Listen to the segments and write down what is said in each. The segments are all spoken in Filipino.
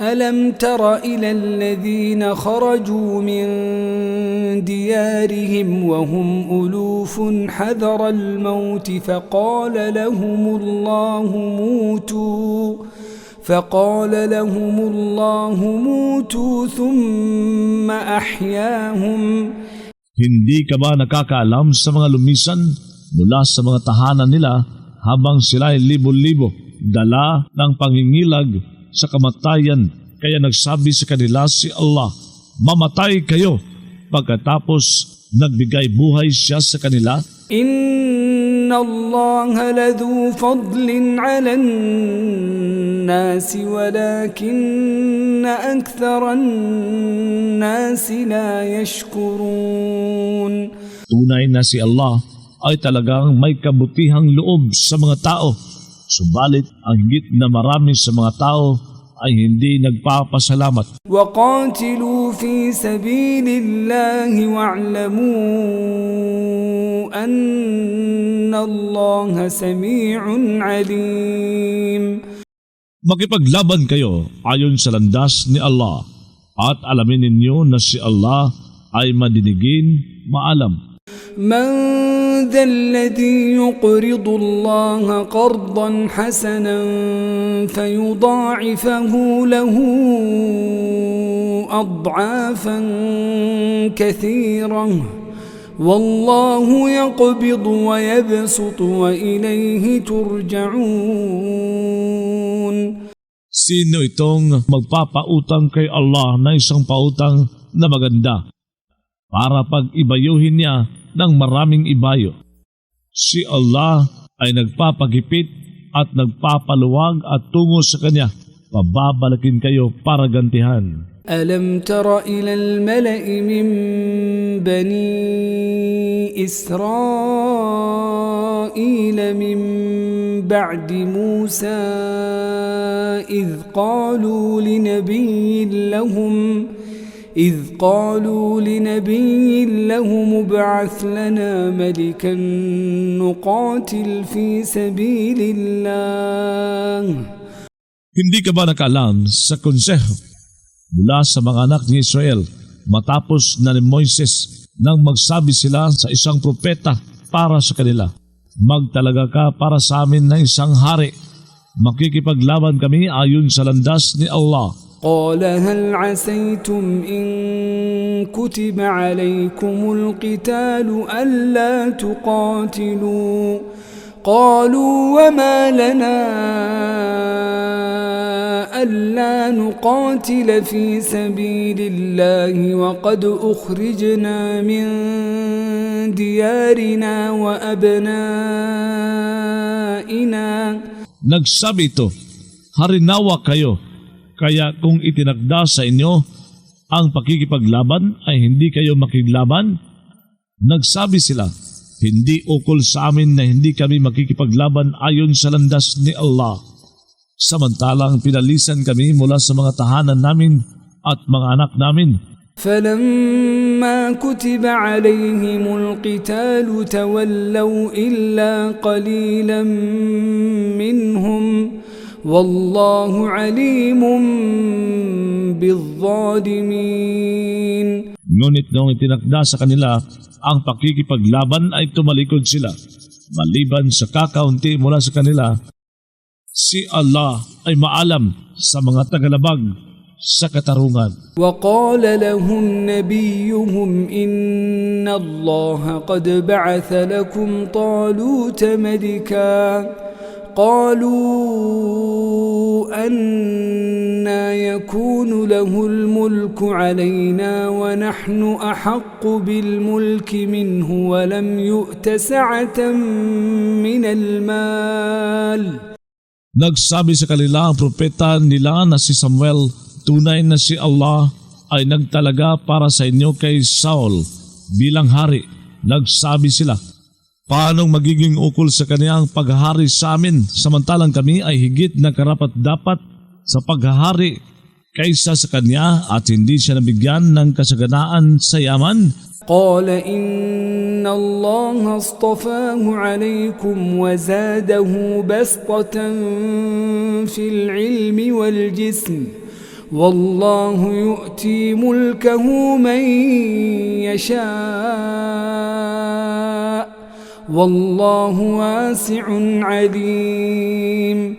ألم تر إلى الذين خرجوا من ديارهم وهم ألوف حذر الموت فقال لهم الله موتوا فقال لهم الله موتوا ثم أحياهم Hindi ka ba nakakaalam sa mga lumisan mula sa mga tahanan nila habang sila ay libo-libo, dala ng pangingilag sa kamatayan. Kaya nagsabi sa kanila si Allah, mamatay kayo. Pagkatapos nagbigay buhay siya sa kanila. Inna Allah ladhu fadlin ala nasi walakinna aktharan nasi la yashkurun. Tunay na si Allah ay talagang may kabutihang loob sa mga tao Subalit ang higit na marami sa mga tao ay hindi nagpapasalamat. وقاتلوا في سبيل الله واعلموا أن الله سميع عليم Makipaglaban kayo ayon sa landas ni Allah at alamin ninyo na si Allah ay madinigin, maalam. من ذا الذي يقرض الله قرضا حسنا فيضاعفه له أضعافا كثيرة. والله يقبض ويبسط وإليه ترجعون. Sino itong magpapautang kay Allah na isang pautang na maganda? para pag-ibayuhin niya ng maraming ibayo? Si Allah ay nagpapagipit at nagpapaluwag at tungo sa Kanya. Pababalakin kayo para gantihan. ألم تر إلى الملأ من بني إسرائيل من بعد موسى إذ قالوا لنبي لهم إذ قالوا لنبي لهم ابعث لنا ملكا نقاتل في سبيل الله Hindi ka ba nakaalam sa konseho mula sa mga anak ni Israel matapos na ni Moises nang magsabi sila sa isang propeta para sa kanila, Magtalaga ka para sa amin ng isang hari. Makikipaglaban kami ayon sa landas ni Allah. قال هل عسيتم إن كتب عليكم القتال ألا تقاتلوا؟ قالوا وما لنا ألا نقاتل في سبيل الله وقد أخرجنا من ديارنا وأبنائنا. Nagsabi ito, Harinawa kaya kung itinagda sa inyo ang pakikipaglaban ay hindi kayo makiglaban? Nagsabi sila, hindi ukol sa amin na hindi kami makikipaglaban ayon sa landas ni Allah. Samantalang pinalisan kami mula sa mga tahanan namin at mga anak namin. فلما كتب عليهم القتال تولوا إلا قليلا منهم والله عليم بالظالمين Ngunit noong itinakda sa kanila ang pakikipaglaban ay tumalikod sila. Maliban sa kakaunti mula sa kanila, si Allah ay maalam sa mga tagalabag sa katarungan. وقال لهم نبيهم إن الله قد بعث لكم طالوت ملكا قالوا أنا يكون له الملك علينا ونحن أحق بالملك منه ولم يؤت سعة من المال Nagsabi sa kanila ang propeta nila na si Samuel, tunay na si Allah ay nagtalaga para sa inyo kay Saul bilang hari. Nagsabi sila, Paanong magiging ukol sa kanyang paghahari sa amin samantalang kami ay higit na karapat dapat sa paghahari kaysa sa kanya at hindi siya nabigyan ng kasaganaan sa yaman? قال إن الله اصطفاه عليكم وزاده بسطة في العلم والجسم والله يؤتي ملكه من يشاء Wallahu wasi'un alim.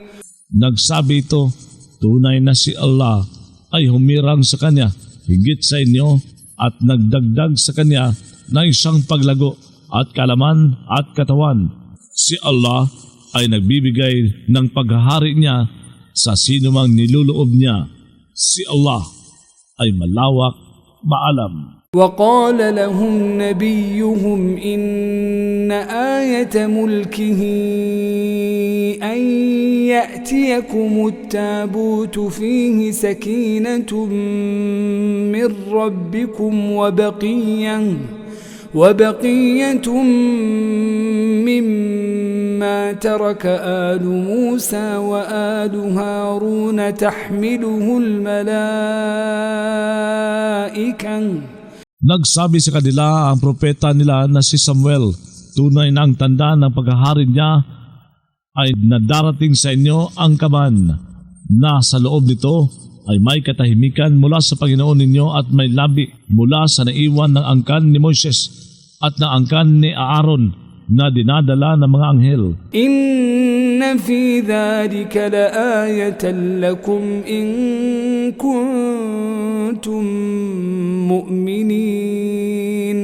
Nagsabi ito, tunay na si Allah ay humirang sa kanya higit sa inyo at nagdagdag sa kanya na isang paglago at kalaman at katawan. Si Allah ay nagbibigay ng paghahari niya sa sino mang niluloob niya. Si Allah ay malawak, maalam. وقال لهم نبيهم إن آية ملكه أن يأتيكم التابوت فيه سكينة من ربكم وبقية وبقية مما ترك آل موسى وآل هارون تحمله الملائكة Nagsabi sa kanila ang propeta nila na si Samuel, tunay na ang tanda ng paghahari niya ay nadarating sa inyo ang kaban na sa loob nito ay may katahimikan mula sa Panginoon ninyo at may labi mula sa naiwan ng angkan ni Moises at ng angkan ni Aaron na dinadala ng mga anghel. Inna fi dhalika la ayatan lakum in kuntum كنتم مؤمنين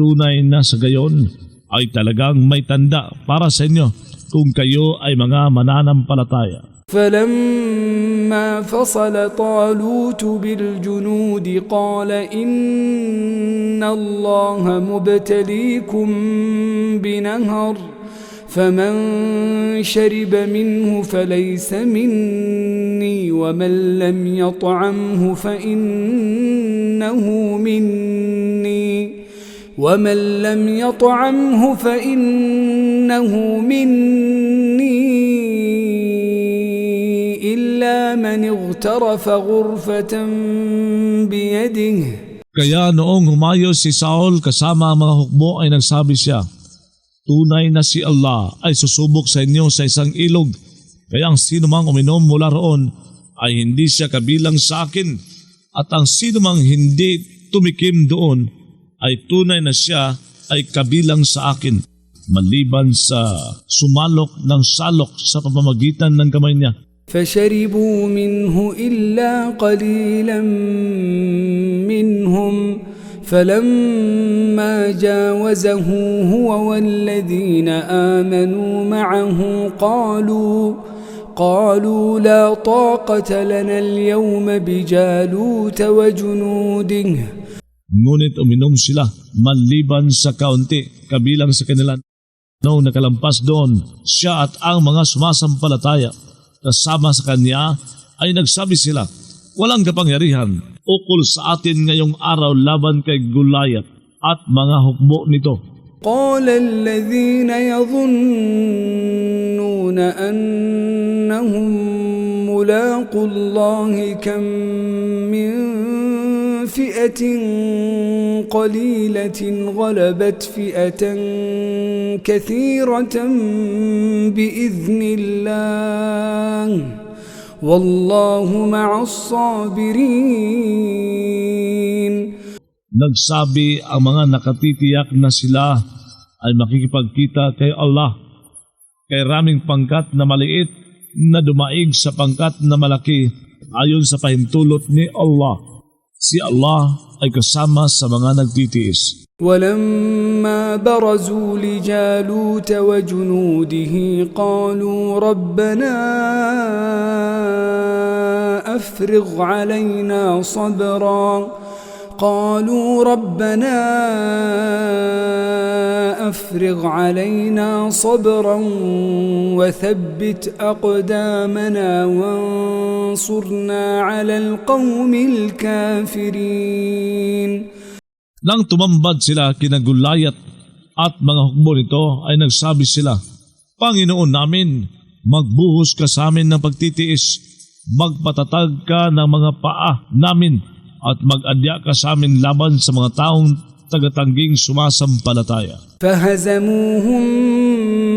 Tunay na sa gayon ay talagang may tanda para sa inyo kung kayo ay mga mananampalataya. فلما فصل طالوت بالجنود قال إن الله مبتليكم بنهر فمن شرب منه فليس مني ومن لم يطعمه فإنه مني. ومن لم يطعمه فإنه مني. إلا من اغترف غرفة بيده. Kaya noong humayo si Saul kasama ang mga hukbo ay nagsabi siya, Tunay na si Allah ay susubok sa inyo sa isang ilog, kaya ang sino mang uminom mula roon ay hindi siya kabilang sa akin, at ang sino mang hindi tumikim doon ay tunay na siya ay kabilang sa akin, maliban sa sumalok ng salok sa pamamagitan ng kamay niya. فشربوا منه إلا قليلا منهم فلما جاوزه هو والذين آمنوا معه قالوا قالوا لا طاقة لنا اليوم بجالوت وجنوده Ngunit uminom sila maliban sa kaunti kabilang sa kanila. Noong nakalampas doon, siya at ang mga sumasampalataya kasama sa kanya ay nagsabi sila, Walang kapangyarihan Ukol sa atin ngayong araw laban kay Gulayat at mga hukbo nito. قال الذين يظنون أنهم ملاقوا الله كم من فئة قليلة غلبت فئة كثيرة بإذن الله Wallahu ma'as sabirin. Nagsabi ang mga nakatitiyak na sila ay makikipagkita kay Allah kay raming pangkat na maliit na dumaig sa pangkat na malaki ayon sa pahintulot ni Allah. Si Allah ay kasama sa mga nagtitiis. ولما برزوا لجالوت وجنوده قالوا ربنا أفرغ علينا صبرا قالوا ربنا افرغ علينا صبرا وثبت اقدامنا وانصرنا على القوم الكافرين Nang tumambad sila kina Gulayat at mga hukbo nito ay nagsabi sila, Panginoon namin, magbuhos ka sa amin ng pagtitiis, magpatatag ka ng mga paa namin at mag-adya ka sa amin laban sa mga taong tagatangging sumasampalataya. فهزموهم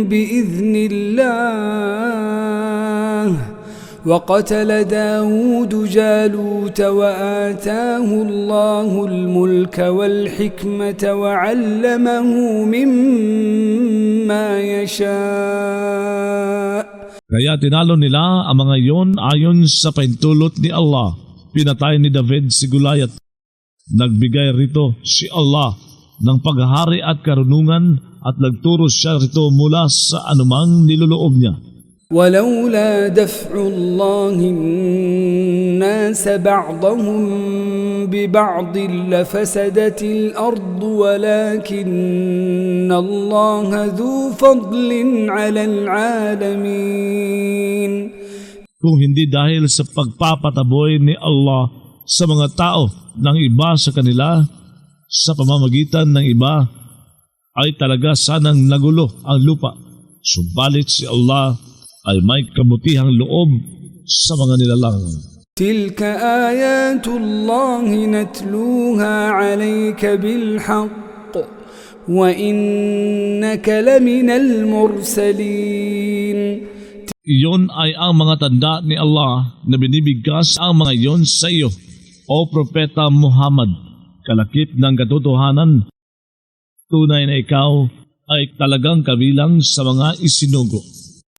بإذن الله وقتل داود جالوت وآتاه الله الملك والحكمة وعلمه مما يشاء Kaya tinalo nila ang mga iyon ayon sa paintulot ni Allah. Pinatay ni David si Goliath. Nagbigay rito si Allah ng paghahari at karunungan at nagturo siya rito mula sa anumang niloloob niya. ولولا دفع الله الناس بعضهم ببعض لفسدت الأرض ولكن الله ذو فضل على العالمين Kung hindi dahil sa pagpapataboy ni Allah sa mga tao ng iba sa kanila sa pamamagitan ng iba ay talaga sanang nagulo ang lupa. Subalit si Allah ay may kabutihang loob sa mga nilalang. تلك آيات الله نتلوها عليك بالحق وإنك لمن المرسلين iyon ay ang mga tanda ni Allah na binibigkas ang mga iyon sa iyo, O Propeta Muhammad, kalakip ng katotohanan. Tunay na ikaw ay talagang kabilang sa mga isinugo.